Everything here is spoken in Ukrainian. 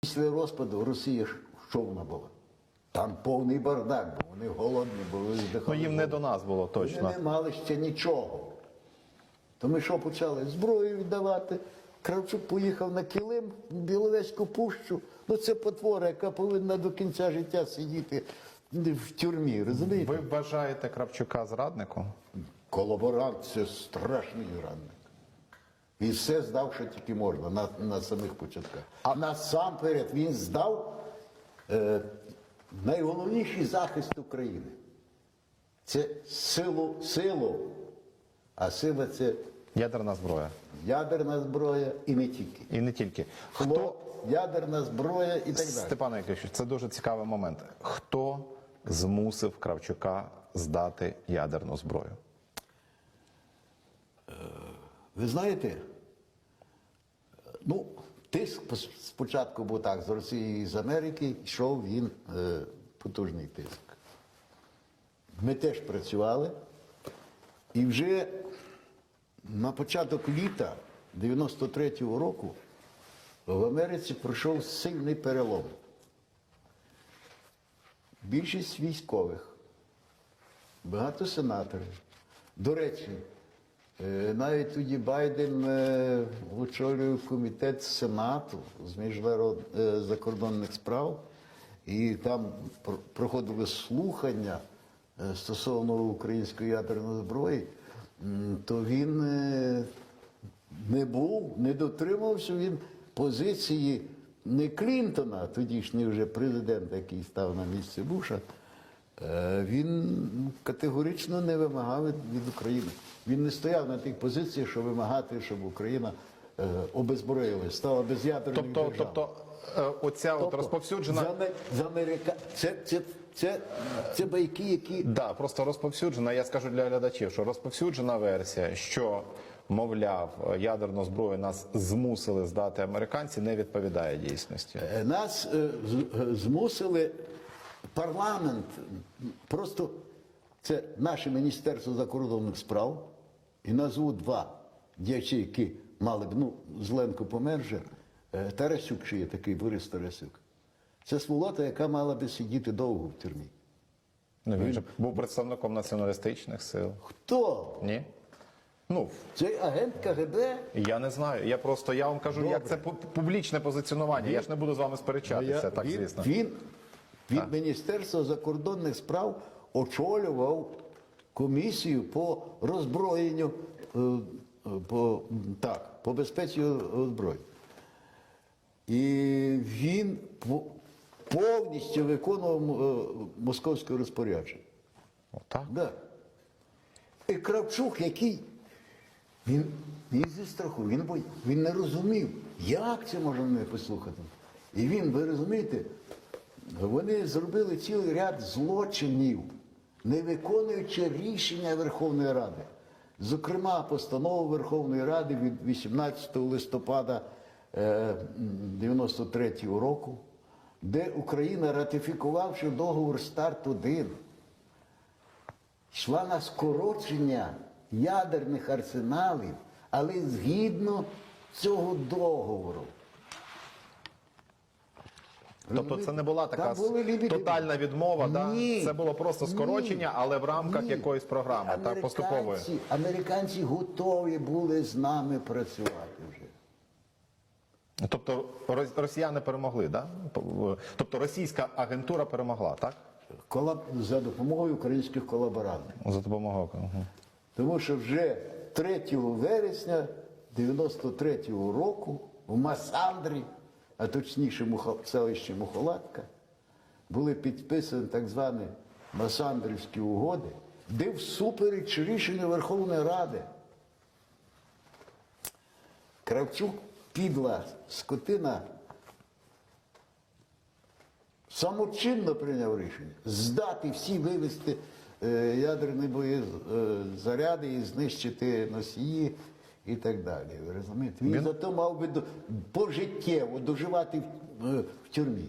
Після розпаду Росія що вона була? Там повний бардак, був, вони голодні були, Ну їм не до нас було точно. Вони не мали ще нічого. То ми що почали? Зброю віддавати. Кравчук поїхав на килим в Біловецьку пущу. Ну це потвора, яка повинна до кінця життя сидіти в тюрмі. Розумієте? Ви вважаєте Кравчука зрадником? Колаборант це страшний зрадник. І все здав, що тільки можна на, на самих початках. А насамперед він здав е, найголовніший захист України. Це силу, силу. А сила це Ядерна зброя. ядерна зброя і не тільки. І не тільки. Хто ядерна зброя і так далі. Степан Яковлевич, це дуже цікавий момент. Хто змусив Кравчука здати ядерну зброю? Ви знаєте, ну, тиск спочатку був так, з Росії і з Америки йшов він е, потужний тиск. Ми теж працювали, і вже на початок літа 93-го року в Америці пройшов сильний перелом. Більшість військових, багато сенаторів. До речі, навіть тоді Байден е, очолював комітет Сенату з міжнарод е, закордонних справ, і там проходили слухання е, стосовно української ядерної зброї, то він е, не був, не дотримався він позиції не Клінтона, тодішній вже президент, який став на місце Буша. Е, Він категорично не вимагав від України. Він не стояв на тих позиціях, що вимагати, щоб Україна е, обезброїлась, стала без'ядерною Тобто, державою. тобто е, оця от Тобто, розповсюджена. з, Аме- з Америка... це, це, це, це байки, які Да, просто розповсюджена. Я скажу для глядачів, що розповсюджена версія, що мовляв, ядерну зброю нас змусили здати американці, не відповідає дійсності. Нас змусили парламент, просто це наше Міністерство закордонних справ, і назву два діячі, які мали б, ну, Зленко помер же, е, Тарасюк ще є такий Борис Тарасюк. Це сволота, яка мала би сидіти довго в тюрмі. Ну він же був представником націоналістичних сил. Хто? Ні? Ну Цей агент КГБ? я не знаю. Я просто я вам кажу, як це пу- публічне позиціонування. Я ж не буду з вами сперечатися, Я- так він, звісно. Він від Міністерства закордонних справ очолював комісію по роззброєнню, е, по, так, по безпеці озброєнь. І він повністю виконував е, московське розпорядження. Отак. Да. І Кравчук, який він, він зі страху, він, бо- він не розумів, як це можна не послухати. І він, ви розумієте, вони зробили цілий ряд злочинів, не виконуючи рішення Верховної Ради. Зокрема, постанову Верховної Ради від 18 листопада 93 року, де Україна, ратифікувавши договор Старт 1 йшла на скорочення ядерних арсеналів, але згідно цього договору. Тобто це не була така Там були лібіди. тотальна відмова, да? Ні. це було просто скорочення, але в рамках Ні. якоїсь програми, так поступової. Американці готові були з нами працювати вже. Тобто росіяни перемогли, да? Тобто російська агентура перемогла, так? Колаб... За допомогою українських колаборантів. За допомогою. Угу. Тому що вже 3 вересня 93-го року в Масандрі, а точніше селищі Мухолатка, були підписані так звані Масандрівські угоди, де всупереч рішенню Верховної Ради Кравчук підла скотина самочинно прийняв рішення здати всі вивезти е, ядерні бої, е, і знищити носії і так далі. Ви розумієте? Він, зато мав би пожиттєво доживати в, е, в тюрмі.